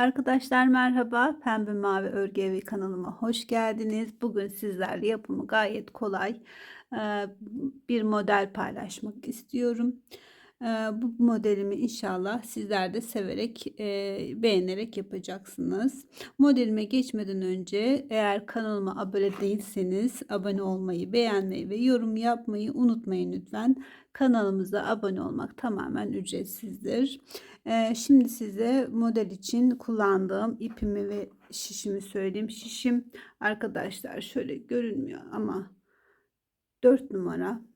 Arkadaşlar merhaba. Pembe Mavi Örgü Evi kanalıma hoş geldiniz. Bugün sizlerle yapımı gayet kolay bir model paylaşmak istiyorum. E, bu modelimi inşallah sizler de severek e, beğenerek yapacaksınız. Modelime geçmeden önce eğer kanalıma abone değilseniz abone olmayı, beğenmeyi ve yorum yapmayı unutmayın lütfen. Kanalımıza abone olmak tamamen ücretsizdir. Ee, şimdi size model için kullandığım ipimi ve şişimi söyleyeyim. Şişim arkadaşlar şöyle görünmüyor ama 4 numara.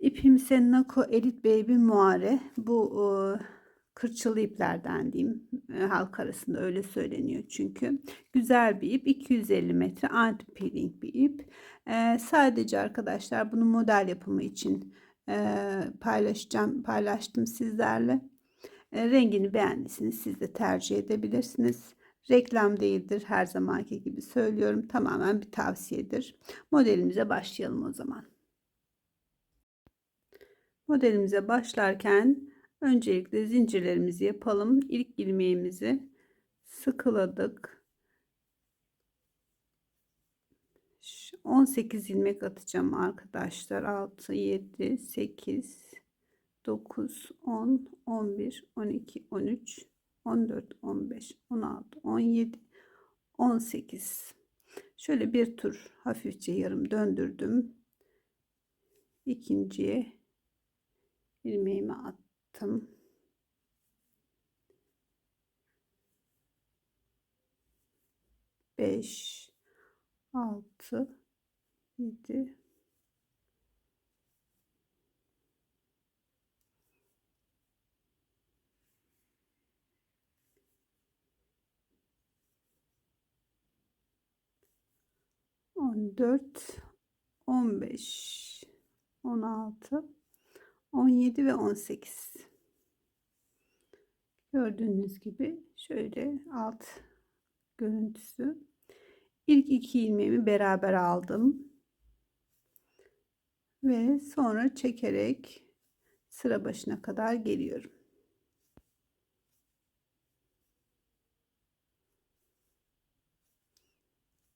İpim Senako Elite Baby Muare. Bu e, kırçılı iplerden diyeyim. E, halk arasında öyle söyleniyor çünkü. Güzel bir ip. 250 metre anti peeling bir ip. E, sadece arkadaşlar bunu model yapımı için paylaşacağım paylaştım sizlerle. rengini beğendiyseniz siz de tercih edebilirsiniz. Reklam değildir her zamanki gibi söylüyorum. Tamamen bir tavsiyedir. Modelimize başlayalım o zaman. Modelimize başlarken öncelikle zincirlerimizi yapalım. İlk ilmeğimizi sıkıladık. 18 ilmek atacağım arkadaşlar. 6, 7, 8, 9, 10, 11, 12, 13, 14, 15, 16, 17, 18. Şöyle bir tur hafifçe yarım döndürdüm. İkinciye ilmeğimi attım. Beş, altı, 7 14 15 16 17 ve 18 gördüğünüz gibi şöyle alt görüntüsü ilk iki ilmeğimi beraber aldım ve sonra çekerek sıra başına kadar geliyorum.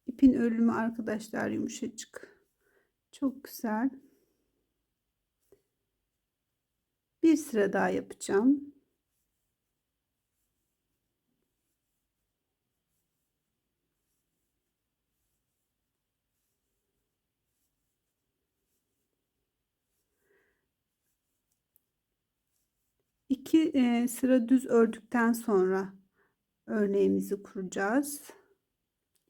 İpin örülümü arkadaşlar yumuşacık. Çok güzel. Bir sıra daha yapacağım. 2 e, sıra düz ördükten sonra örneğimizi kuracağız.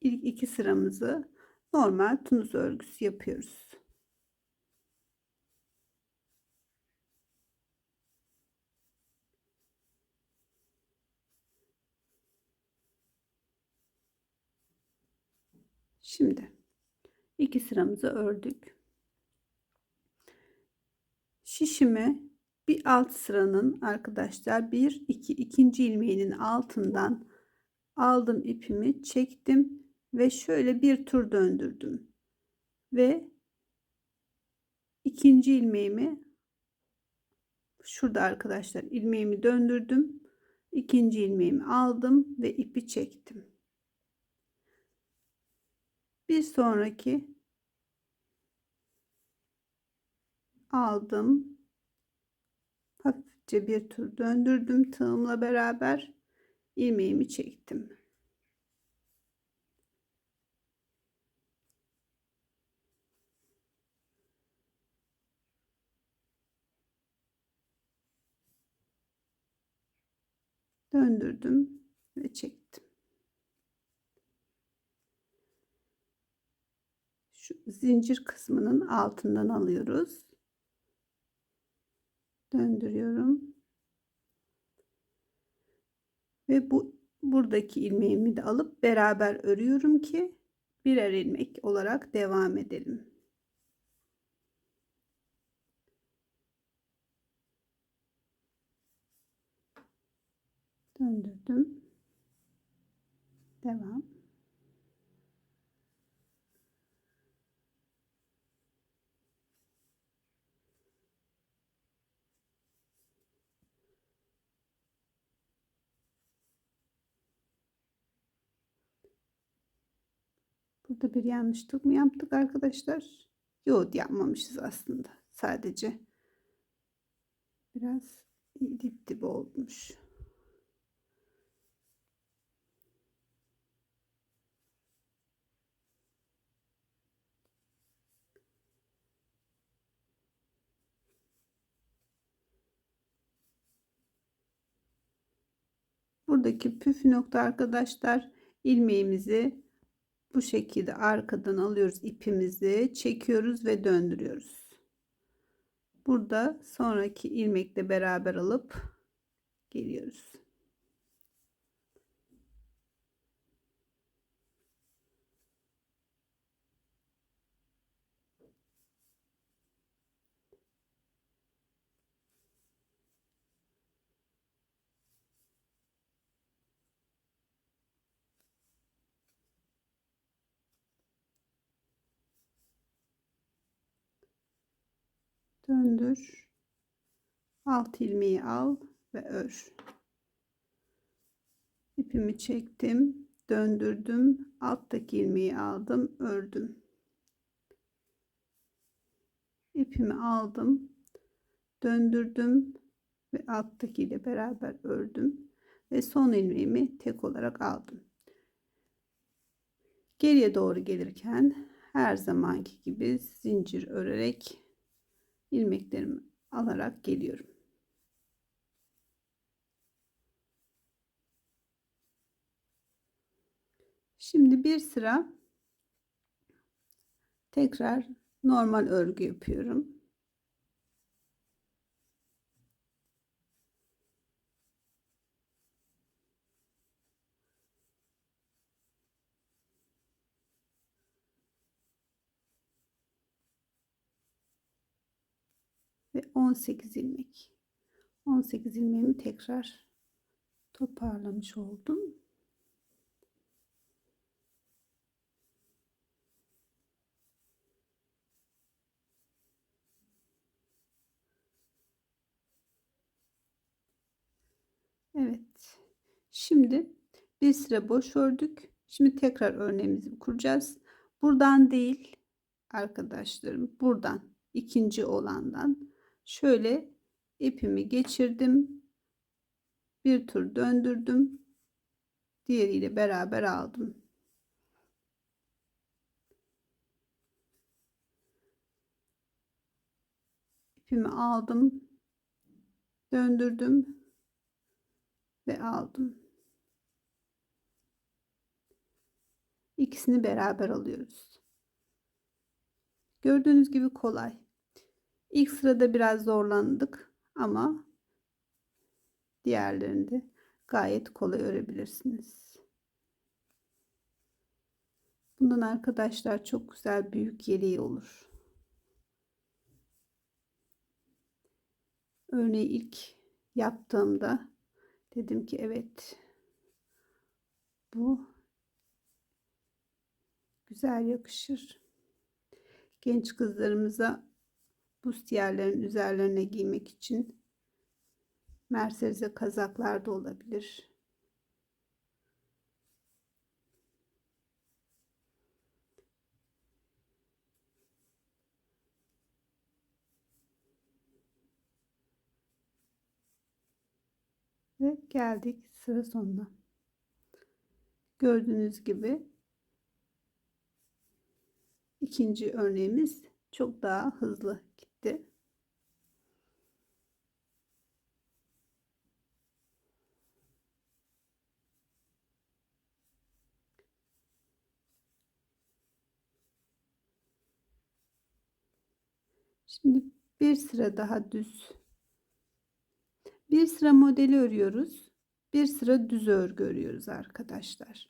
İlk iki sıramızı normal tunus örgüsü yapıyoruz. Şimdi iki sıramızı ördük. Şişimi bir alt sıranın arkadaşlar bir iki ikinci ilmeğinin altından aldım ipimi çektim ve şöyle bir tur döndürdüm. Ve ikinci ilmeğimi şurada arkadaşlar ilmeğimi döndürdüm. İkinci ilmeğimi aldım ve ipi çektim bir sonraki aldım hafifçe bir tur döndürdüm tığımla beraber ilmeğimi çektim. Döndürdüm ve çektim. Zincir kısmının altından alıyoruz döndürüyorum. Ve bu buradaki ilmeğimi de alıp beraber örüyorum ki birer ilmek olarak devam edelim. Döndürdüm. Devam. Burada bir yanlışlık mı yaptık arkadaşlar? Yok yapmamışız aslında. Sadece biraz dip dip olmuş. Buradaki püf nokta arkadaşlar ilmeğimizi bu şekilde arkadan alıyoruz ipimizi çekiyoruz ve döndürüyoruz. Burada sonraki ilmekle beraber alıp geliyoruz. Döndür. Alt ilmeği al ve ör. İpimi çektim döndürdüm. Alttaki ilmeği aldım ördüm. İpimi aldım döndürdüm ve alttaki ile beraber ördüm ve son ilmeğimi tek olarak aldım. Geriye doğru gelirken her zamanki gibi zincir örerek ilmeklerimi alarak geliyorum. Şimdi bir sıra tekrar normal örgü yapıyorum. Ve 18 ilmek. 18 ilmeğimi tekrar toparlamış oldum. Evet. Şimdi bir sıra boş ördük. Şimdi tekrar örneğimizi kuracağız. Buradan değil arkadaşlarım buradan ikinci olandan şöyle ipimi geçirdim. Bir tur döndürdüm. Diğeriyle beraber aldım. İpimi aldım. Döndürdüm ve aldım. İkisini beraber alıyoruz. Gördüğünüz gibi kolay. İlk sırada biraz zorlandık ama diğerlerinde gayet kolay örebilirsiniz. Bundan arkadaşlar çok güzel büyük yeleği olur. Örneği ilk yaptığımda dedim ki evet bu güzel yakışır. Genç kızlarımıza bustiyerlerin üzerlerine giymek için merserize kazaklar da olabilir. Ve geldik sıra sonuna. Gördüğünüz gibi ikinci örneğimiz çok daha hızlı gitti. Şimdi bir sıra daha düz. Bir sıra modeli örüyoruz. Bir sıra düz örgü örüyoruz arkadaşlar.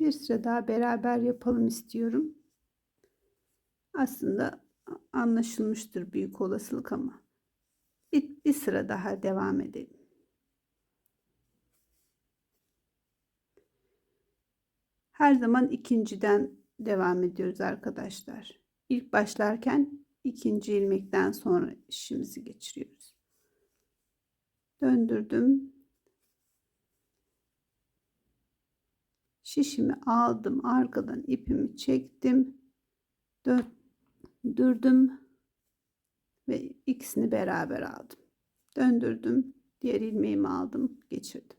Bir sıra daha beraber yapalım istiyorum. Aslında anlaşılmıştır büyük olasılık ama bir, bir sıra daha devam edelim. Her zaman ikinciden devam ediyoruz arkadaşlar. İlk başlarken ikinci ilmekten sonra işimizi geçiriyoruz. Döndürdüm. Şişimi aldım. Arkadan ipimi çektim. Döndürdüm. Ve ikisini beraber aldım. Döndürdüm. Diğer ilmeğimi aldım. Geçirdim.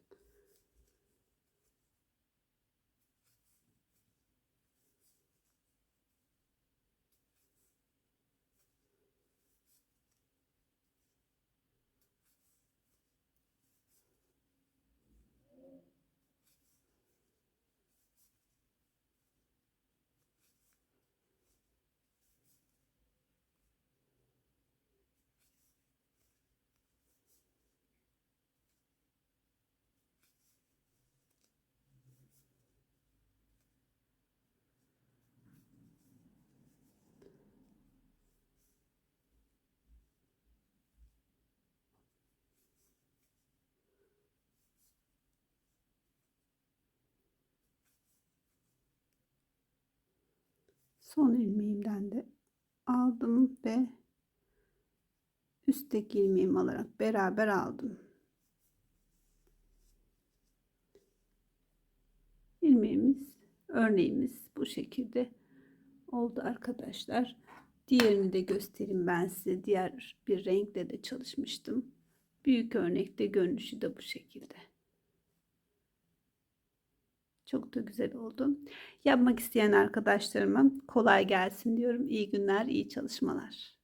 Son ilmeğimden de aldım ve üstteki ilmeğimi alarak beraber aldım. ilmeğimiz örneğimiz bu şekilde oldu arkadaşlar. Diğerini de göstereyim ben size. Diğer bir renkle de çalışmıştım. Büyük örnekte görünüşü de bu şekilde. Çok da güzel oldu. Yapmak isteyen arkadaşlarıma kolay gelsin diyorum. İyi günler, iyi çalışmalar.